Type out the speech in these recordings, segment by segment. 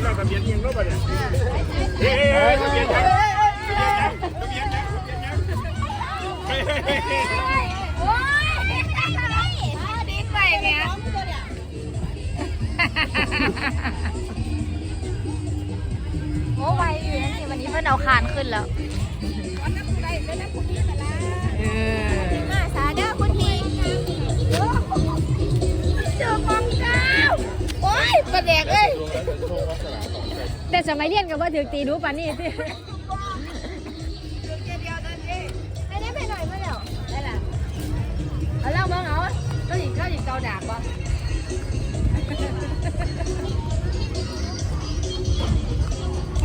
านเราทะเบียนยังรถไปเนี่ยเฮ้ยทะเบียนยังทะเบียนยังทะเบียนยังทะเบียนยังเฮ้ยโอ้ยอะไรดีไปเนี่ยโอ้ไวอยู่นะนี่วันนี้เพิ่นเอาคานขึ้นแล้วเออ โอ้ยประเด็กเอ้ยแต่สมัยเรียนกับว่าถือตีรู้ป่านนี่สิไปได้ไปหน่อยมาเดี๋ยวได้ละเอาเล่าเบิ่งเอาก็หญิงก็หญิงเกาดาบบ่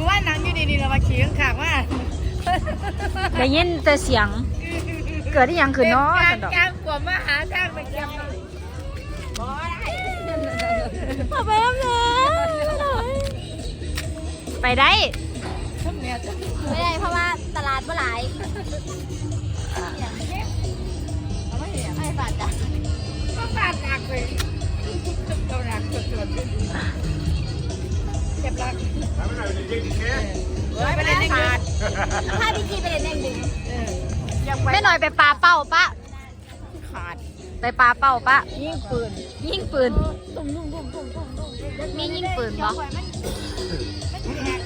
ว่านังอยู่ดีๆเรามาขี่ข้างๆว่าได้ยินแต่เสียง เกิดที่ยังคือน้อสันดอกกลางกว่ามาหาทางไปเก็บบ่ได้ ขอไปน้ำเนื้อไปได้ ไม่ได้เพราะว่าตลาดเมื่อไหร่ไม่ฝาดจ้ะก็ฝาดหนักเลยเราหนักจนๆเจ็บหลักทำให้หน่อยจริงๆแค่ไม่ได้ขาดถ้าพี่จีไปเล่นแดงดึงไม่หน่อยไปปลาเป้าปะขาด ไปปลาเป้าปะยิ่งปืนยิงปืนมียิงปืนบ่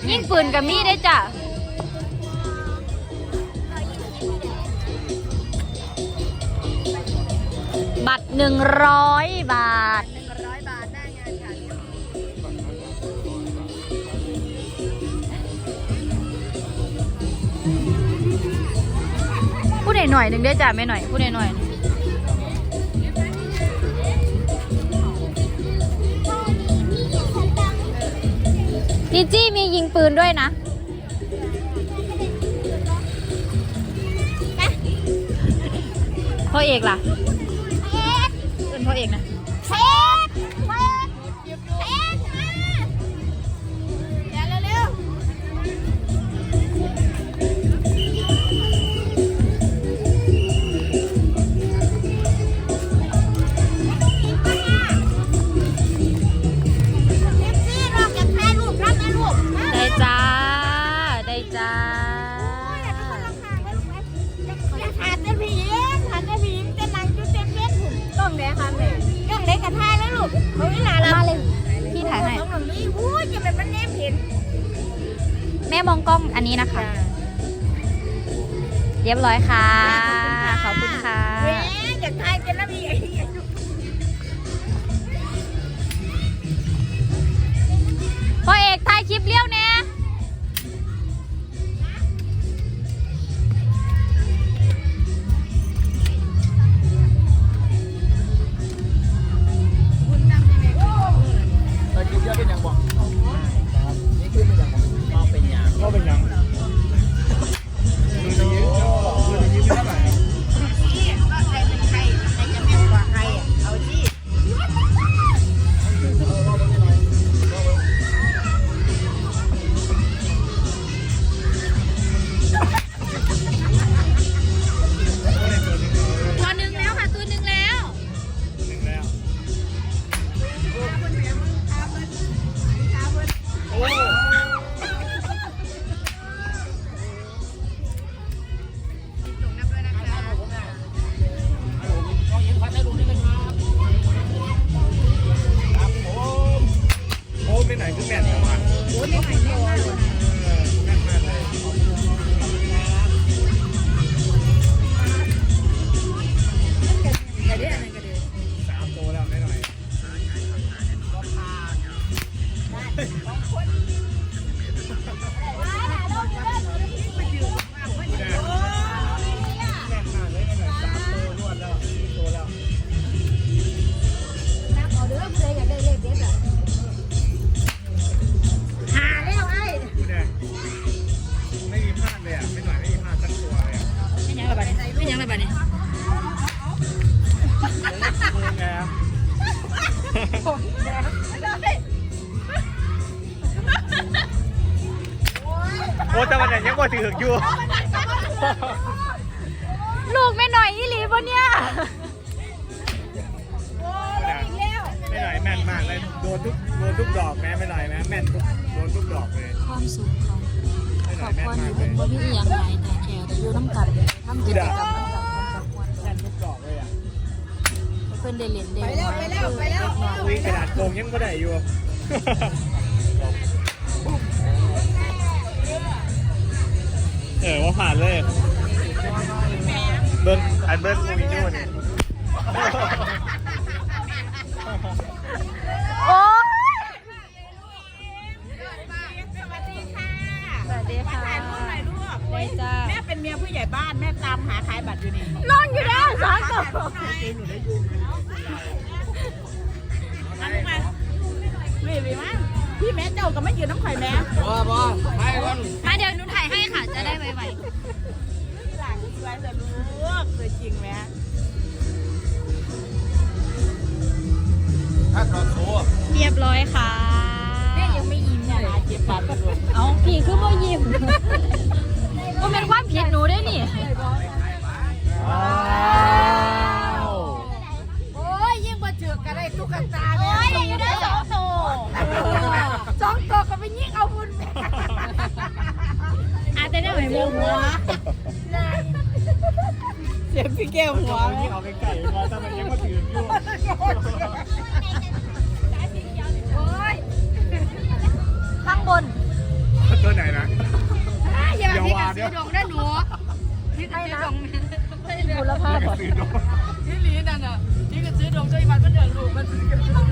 ยิงปืนกับมีได้จ้ะบัตรหนึ่งร้อยบาท หนึ่งร้อยบาทได้งานค่ะพูดหน่อยๆหนึ่งได้จ้ะไม่หน่อยพูดหน่อยๆหนึ่ง จีจี้มียิงปืนด้วยนะ พ่อเอกล่ะเอ็ดเป็นพ่อเอกนะเอ็ด เขาอีหลาละมาเลย พี่ถ่ายให้น้องหนุ่มนี่วู้จะเป็นมันแนมเห็นแม่มองกล้องอันนี้นะคะ เรียบร้อยค่ะ ขอบคุณค่ะ แหมอยากถ่ายเป็นระเบียบพ่อ อ้แต่วันนี้ยังบ่ถืออยู่ ลูกแม่หน่อยอีหลีปะเนี่ยไม่หน่อยแม่นมากเลย โดนทุกโดนทุกดอกแม้ไม่หน่อยแม้แม่นทุกโดนทุกดอกเลยความสุขของไม่หคน่รออยบแม่คนรมากนี่เลเพิ่นบ่มียอีหยังหลายแต่แค่ได้อยู่น้ำกันทำกิจกรรมน้ำกันกับมวลแม่นทุกดอกเลยอะเพิ่นได้เล่นได้ไปแล้วไปแล้วไปแล้ว อุ้ยกระดาษโกงยังก็ได้อยู่ เออว่าผ่านเลยเบิ้ลอันเบิ้ลกูมีนู่นนี่โอ้ยสวัสดีค่ะสวัสดีค่ะถ่ายรูปหน่อยลูกได้จ้าแม่เป็นเมียผู้ใหญ่บ้านแม่ตามหาขายบัตรอยู่นี่นอนอยู่แล้วสองตัวอันนี้มาไม่ไม่มาพี่แม่เจ้าก็ไม่ยืนน้ำข่อยแม่บ้าบ้าให้ก่อนมาเดี๋ยวหนูถ่ายให้ค่ะ จะได้ไวหลังสวยแต่ลูกสวยจริงแม่ถ้าต่อโซ่ๆเรียบร้อยค่ะ แม่ยังไม่ยิ้มเนี่ยนะเจ็บปากกระโดดเอาพี่คือบ่ยิ้มบ่เป็นความผิดหนูได้นี่ ว้าวโอ้ยยิ่งกว่าเจือกก็ได้ตุ๊กตาโอ้ยอยู่ได้สองตัวสองตัวก็ไปยิ่งเอาบุญ แม่อาจจะได้ไหมโมโหเสียงพี่แก้วหัวเอาที่เอาไก่มาทำไมยังมาถืออยู่โอ้ยข้างบนตัวไหนนะอย่าเดี๋ยวพี่ว่ากับเดี๋ซื้ยวอดงได้หนูพี่กับซื้อดงบุรพานี่บก็อกซื้อดอกที่ลีนั่นอะที่ก็ซื้อดงด้วยมันมันเดินลูกมันนี่ก็ซื้อดอก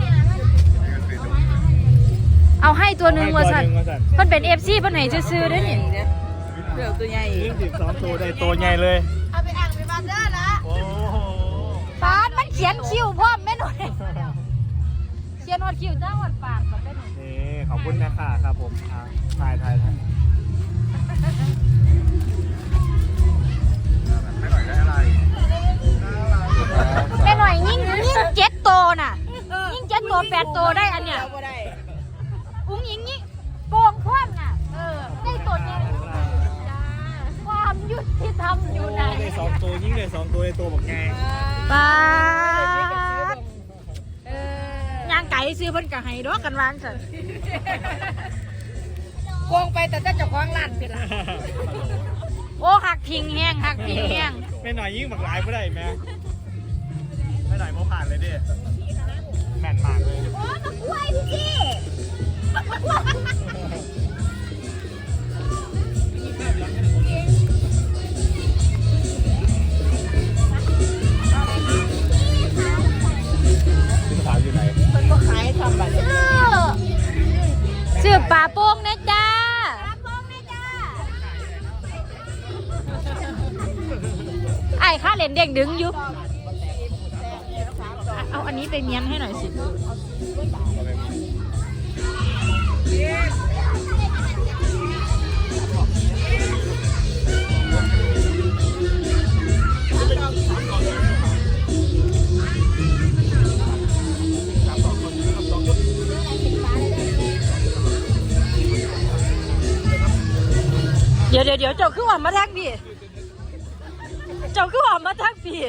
เอาให้ตัวหนึ่งว่าสั่นให้ตัวหนึ่งว่าสั่นมันเป็นเอฟซีเพิ่นให้ซื้อๆได้นี่ เดี๋ยวตัวใหญ่ยิ่งสิบสองตัวได้ตัวใหญ่เลย เอาไปอ่างไปบ้านเด้อละโอ้โหปานมันเขียนคิ้วพร้อมแม่หน่อยเขียนวดคิ้วจ้าวดปากกับแม่หน่อยนี่ขอบคุณนะคะครับผมอะถ่ายถ่ายถ่ายให้หน่อยได้อะไรแม่หน่อยยิ่งยิ่งเจ็ดโตวน่ะ ยิ่งเจ็ดโตวแปดโตวได้อันเนี้ยบ่ได้อุ้งยิงยิ่งโกงพร้อมน่ะ เออได้ตัวเนี้ย ความยุติธรรมอยู่ไหนได้สองตัวยิ่งได้สองตัวในตัวบอกไงปาดยางไก่ซื้อเพิ่นก็ให้ดอกกันวางซั่นโกงไปแต่เจ้าของร้านเป็นละโอ้หักพิงแห้งหักพิงแห้งไม่หน่อยยิ่งบักหลายไม่ได้แม่ไม่หน่อยโมผ่านเลยดิแม่นมากเลยโอ้ยมากล้วยพี่สิ ไอ้ข้าเลนเด้งดึงอยู่เอาอันนี้ไปเมียนให้หน่อยสิเดี๋ยวเดี๋ยวเดี๋ยวเจ้าคือว่ามาทักพี่เจ้าคืออกมาทักพี่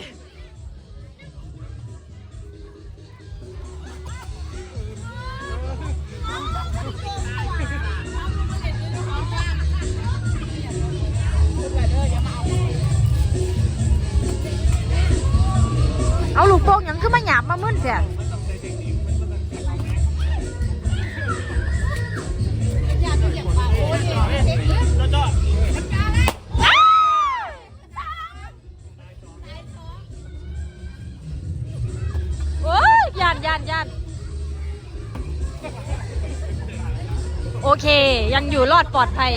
เอาลูกโป่งยังขึ้นมาหยาบมามึนเสีย อยู่รอดปลอดภัย